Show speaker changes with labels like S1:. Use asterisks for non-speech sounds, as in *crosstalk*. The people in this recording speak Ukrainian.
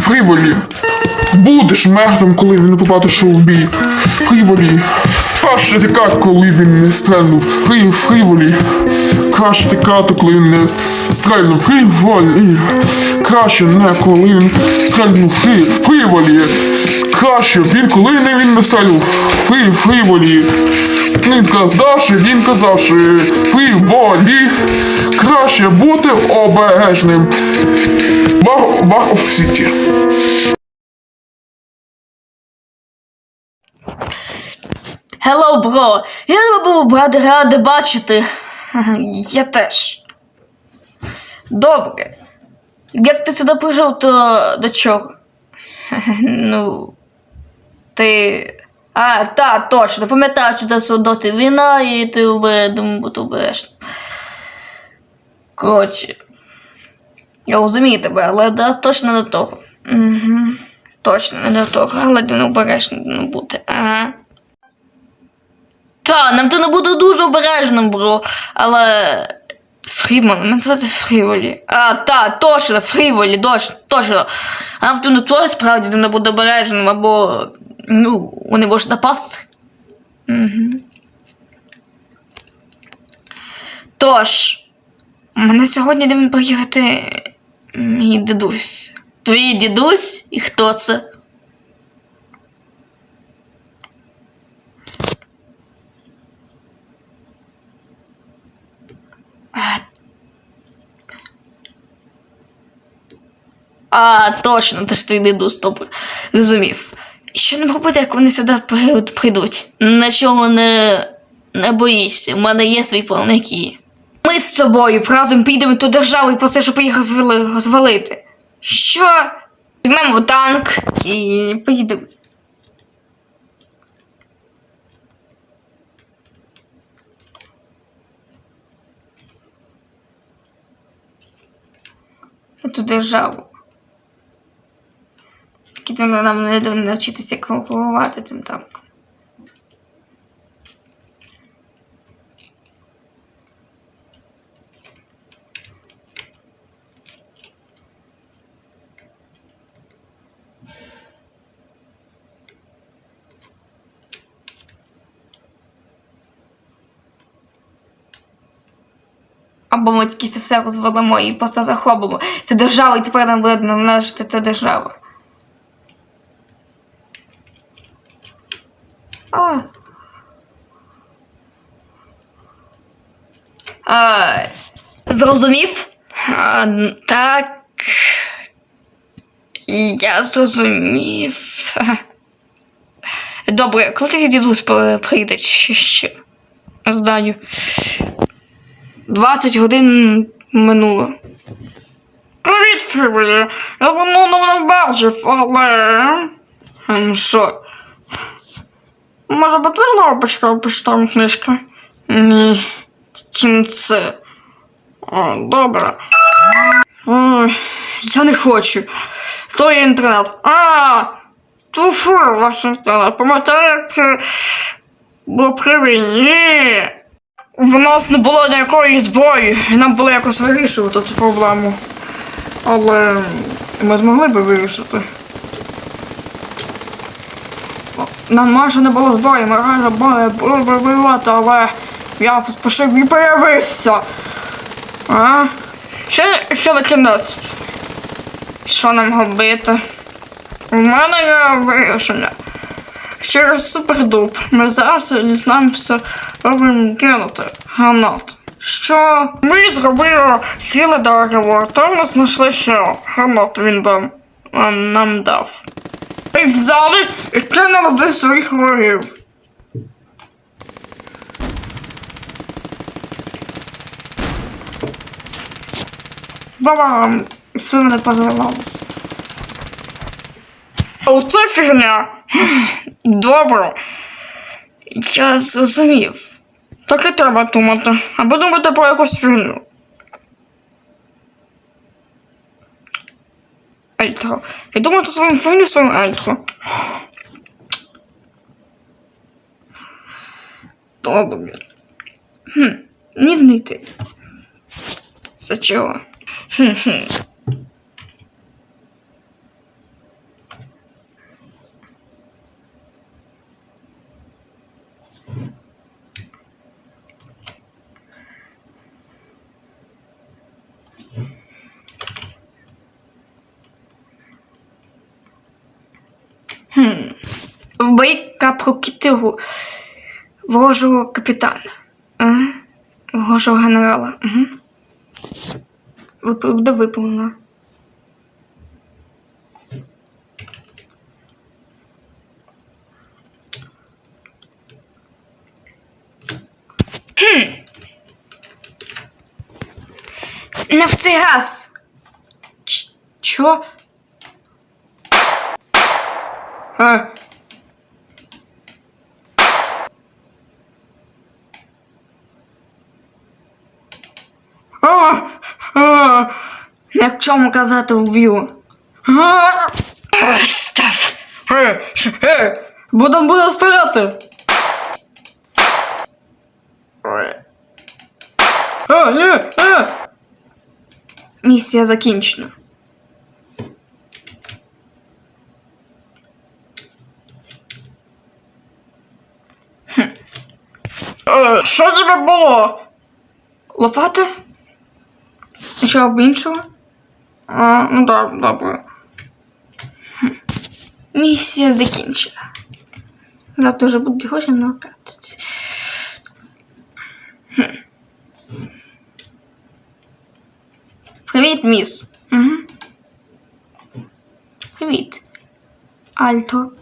S1: Фріволі. Будеш мертвим, коли він побачиш у бій. Фріволі. Краще тікати, коли він не стрельнув. Фрі, фріволі. Краще тікати, коли він не стрельнув. Фріволі. Краще не коли він стрельнув. Фрі, фріволі. Краще він, коли не він не стрельнув. Фрі, фріволі. Він казавши, він казавши. Фріволі. Краще бути обережним. Вар, вар оф сіті.
S2: Hello, бро! Я тебе був ради ради бачити. *laughs* Я теж. Добре. Як ти сюди прийшов, то до чого? *laughs* Ну. Ти. А, та, точно, пам'ятаю, що це доти війна, і ти обе- думаю, бути обережним. Коротше. Я розумію тебе, але да, точно до того. Угу. Точно не до того, але не обережним не бути. Ага. Та, нам то не буде дуже обережним, бро. Але. Фріман, мене звати Фріволі. А, та, точно, Фріволі, точно, точно. А нам то не то справді не буде обережним, або. Ну, вони можуть напасти. Угу. Тож, мене сьогодні де приїхати мій дідусь. Твій дідусь? І хто це? А, точно, ти ж твій дідусь, добре. Зрозумів. Що нам робити, як вони сюди при- прийдуть? Нічого не, не боїшся, в мене є свій план, який. Ми з тобою разом підемо до держави і просто, щоб їх розвалити. Що? Візьмемо танк і поїдемо. Ту державу. Тільки то нам не навчитися керувати цим танком. Або ми тільки це все розвалимо і просто захопимо цю державу, і тепер нам буде належати ця держава. А. А, зрозумів? А, так. Я зрозумів. Добре, коли ти дідусь прийде ще? ще? Знаю. 20 годин минуло. Привіт, Фрівелі. Я давно не бачив, але. Ем, Що? Може, потвердила почекав почитав книжки? Ні. Чим це? О, добре. Ой, я не хочу. То є інтернет. А! Туфу, ваш інтернет. Пам'ятаю, як було при. В нас не було ніякої зброї, і нам було якось вирішувати цю проблему. Але ми змогли би вирішити. Нам майже не було зброї, ми реально б воювати, але я поспішив і появився. А? Ще, ще на кінець. Що нам робити? У мене є вирішення. Через супердуп. Ми зараз дізнаємося, робимо кинути гранат. Що ми зробили ціле дерево, там ми знайшли ще гранат він дам, нам дав. І взяли і кинули в своїх ворогів. Бабам! Все мене позвалалося. Оце фігня. Добре. Я зрозумів. Так і треба думати. Або думати про якусь фігню. Ельтро. Я думаю, то своїм фігню своїм ельтро. Добре. Хм, ні вміти. За чого? Хм-хм. Така про кітигу ворожого капітана. Ага. Ворожого генерала. Угу. Буде виповнено. Хм. Нафтогаз. Ч- Чо? А. А, а, на чому казати вб'ю? А, а, Став. Е, що, е, Будем буде стріляти. А, ні, е. Місія закінчена. Е, Що тебе було? Лопата? Нічого б іншого? А, ну добре, добре. Хм. Місія закінчена. Завтра вже будуть гроші на картці. Хм. Привіт, міс. Угу. Привіт. Альто.